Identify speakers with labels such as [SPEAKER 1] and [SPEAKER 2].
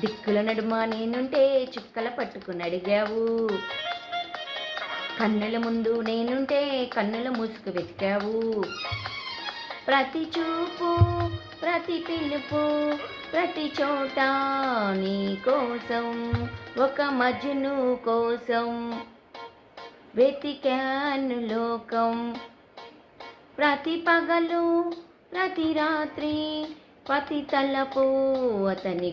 [SPEAKER 1] దిక్కుల నడుమ నేనుంటే చుక్కల పట్టుకుని అడిగావు. కన్నుల ముందు నేనుంటే కన్నుల మూసుకు వెతికావు. ప్రతి చూపు ప్రతి పిలుపు ప్రతి చోట నీ కోసం ఒక మజ్ను కోసం వెతికాను లోకం. ప్రతి పగలు ప్రతి రాత్రి ప్రతి తలపు అతని